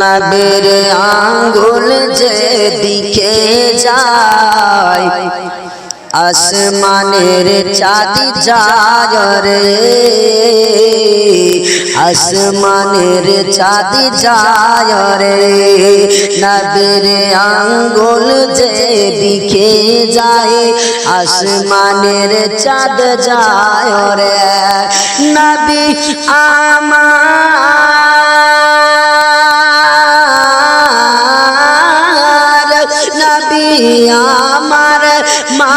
নবের আঙ্গুল যে দিকে যায়, আসমানের চাঁদ যায় আসমানের চাঁদ যায় রে। নবের আঙ্গুল যে দিকে যায়, আসমানের চাঁদ যায় রে। নবী আমার আমার মা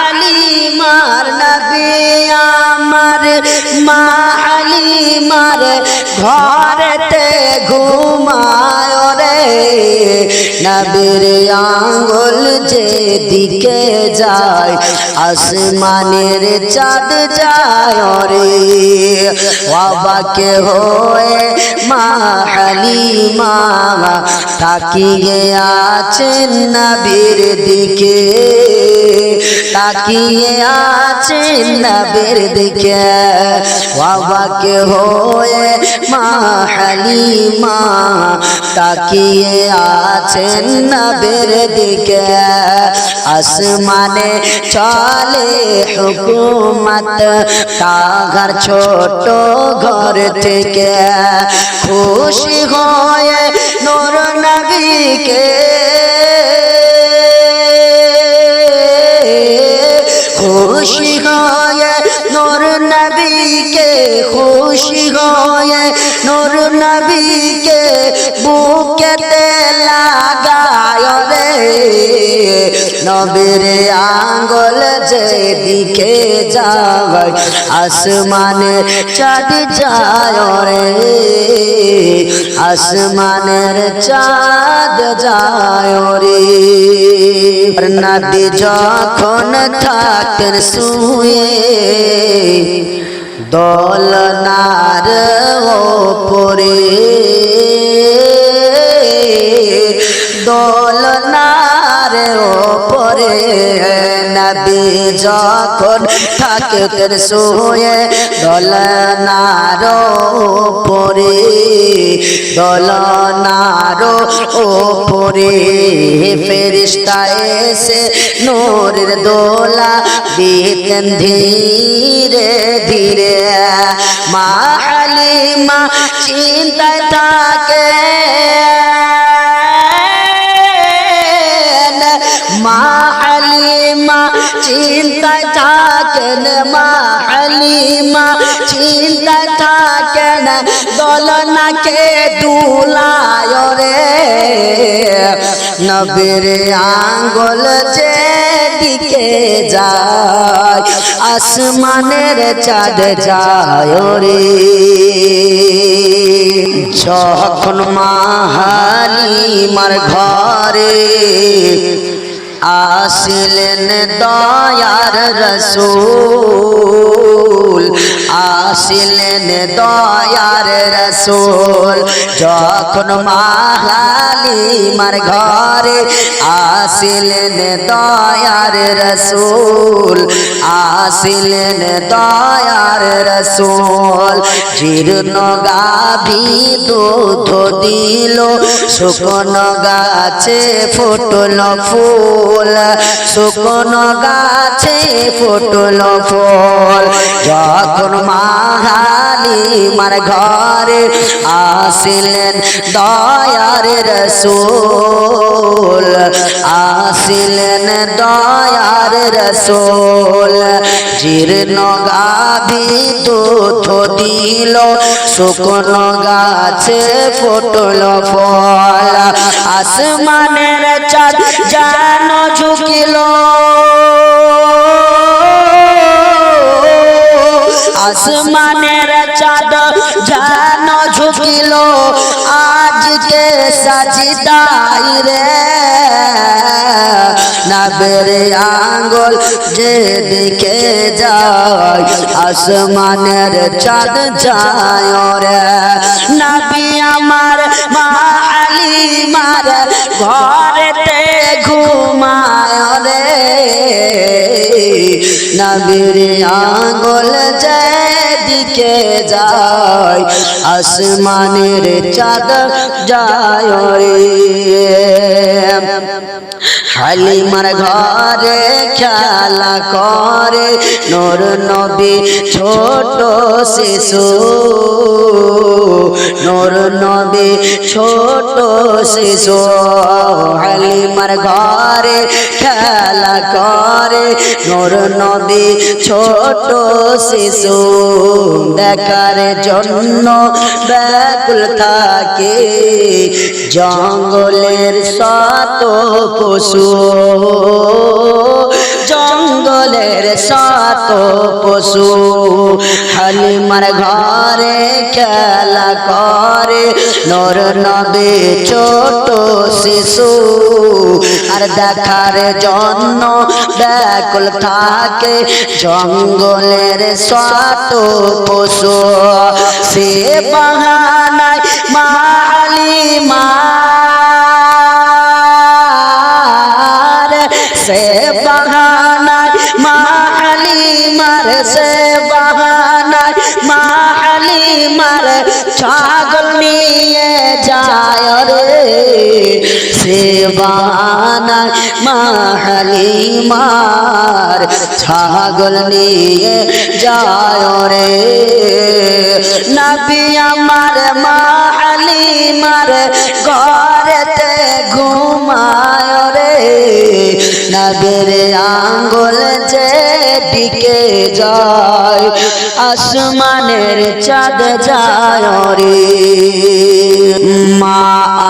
আলিমার নবী আমার মা আলিমার ঘরেতে ঘুমায় রে। নবীর আঙ্গুল যে দিকে যায়, আসমানের চাঁদ যায় রে। বাবাকে হয়ে মা হালিমা তাকিয়ে আছেন নবীর দিকে। তাকিয়ে আছেন নবীর দিকে। বাবাকে হয়ে মা হালিমা তাকিয়ে আছেন নবীর দিকে। আসমানে চলে হুকুমত। কাঘর ছোট ঘর থেকে খুশি হয়ে নূর নবীকে। খুশি হয়ে নূর নবীকে খুশি হয়ে নূর নবীকে বুকেতে লাগায় রে নবীর আঙ্গল যে দিকে যায় আসমানের চাঁদ যায় রে আসমানের চাঁদ যায় রে নদী যখন থাকেন শুয়ে, দোলনার ওপরে দোলনার নবী যখন থাকতেন শুয়ে দোলনার ওপরে দোলনার ওপরে ফেরিস্তা এসে নূরের দোলা দিতেন ধীরে ধীরে। মা হালিমা চিন্তায় থাকে, মা চিন্তায় থাকেন মা হালিমা চিন্তায় থাকেন দলনাকে দুলায় রে। নবীর আঙ্গুল যে দিকে যায়, আসমানের চাঁদ যায় রে। যখন মাহালিমার ঘরে আসিলেন দয়ার রসুল। আসিলেন দয়ার রসুল। যখন মাহালিমার ঘরে আসিলেন দয়ার রসুল। আসিলেন দয়ার রসুল। জীর্ণ গাভী দুধ দিল, শুকনো গাছে ফুটল ফুল। শুকনো গাছে ফুটল ফুল। যখন মাহালি মার ঘরে আসিলেন দয়ার রসুল, আসিলেন দয়ার রসুল। জীর্ণ গাভী দুধ দিল শুকনো গাছে ফুটল ফল। আসমানের চাঁদ জান ঝুঁকিল। আসমানের চাঁদ জান ঝুঁকিল। আজকে সাজিদাই রে। নবের আঙ্গুল যে দিকে যায়, আসমানের চাঁদ যায় রে নবী আমার মা আলিমার ঘরেতে ঘুমায় রে নবীর আঙ্গুল যেদিকে যায়, আসমানের চাঁদ যায় রে হালিমার ঘরে খেলা করে। নোর নবী ছোট শিশু। নোর নবী ছোট শিশু। হালিমার ঘরে খেলা করে। নোর নবী ছোট শিশু। দেখার জন্য ব্যাকুল থাকে। জঙ্গলের শত পশু। জঙ্গলের সাত পশু, হালিমার ঘরে খেলা করে, নর নবে ছোট শিশু। আর দেখার জন্য ব্যাকুল থাকে জঙ্গলের শত পশু। সে বাহানায় মালিমা সে বাহানায় মাহালি মার সে বাহানায় মাহালি মার, ছাগল নিয়ে যায় রে সে বাহানায় মাহালি মার, ছাগল নিয়ে যায় রে নবী আমার মাহালি মার, ঘরেতে ঘুমায় রে নবের আঙ্গুল যে দিকে যায়, আসমানের চাঁদ যায় রে মা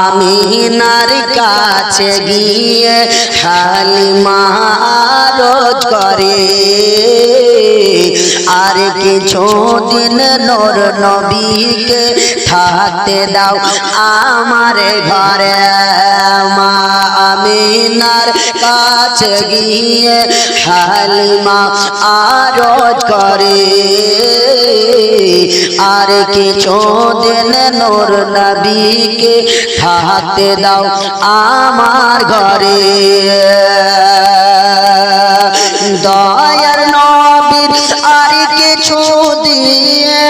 আমিনার কাছে গিয়ে হালিমা রোজ করে। আর কিছু দিন নর নবীকে থাকতে দাও আমার ঘরে। মা আমিনার কাছে গিয়ে হালিমা আরজ করে। আর কিছু দিন নূর নবীকে থাকতে দাও আমার ঘরে। দয়ার নবীর আর কিছু দিয়ে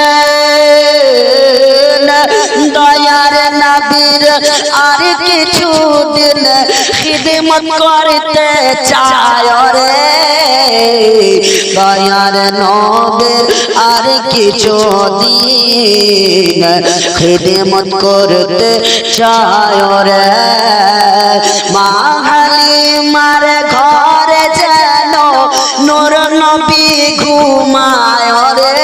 দয়ার নবীর খিদমত করতে চায় রে। দয়ার নবীর আর কিছু দিন খিদমত করতে চায় রে। মাহালি মার ঘরে যেন নোর নবী ঘুমায় রে।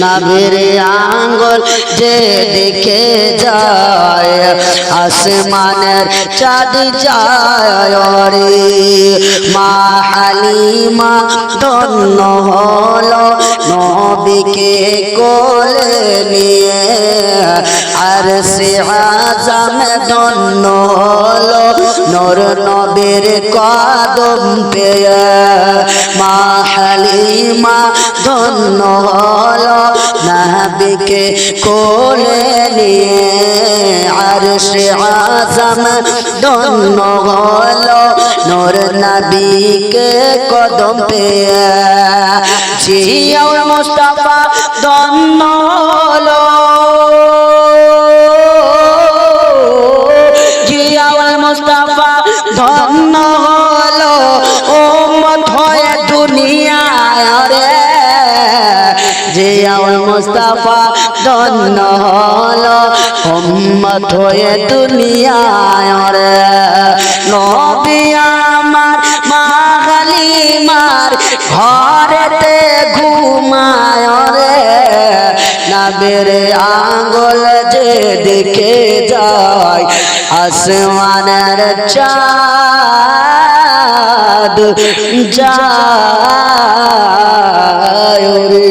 নাভের আঙ্গল যে দেখে যায়, আসমানের চাঁদ যায় রে মা হালিমা ধন্য হল নবীকে কোলে নিয়ে। আর সে আজম ধন্য হলো নর নবীর কদম পেয়ে। মা হালিমা ধন্য হলো নবীকে কোলে নিয়ে। আর সে আজম ধন্য হলো নর নবীকে কদম পেয়ে। জিয়াউল মুস্তাফা ধন্য মুস্তাফা ধন্য হলো। উম্মত হয়ে দুনিয়ায় রে নবী মা হালিমার ঘরেতে ঘুমায় রে নবের আঙ্গুল যে দেখে যায়, আসমানের চাঁদ যায় রে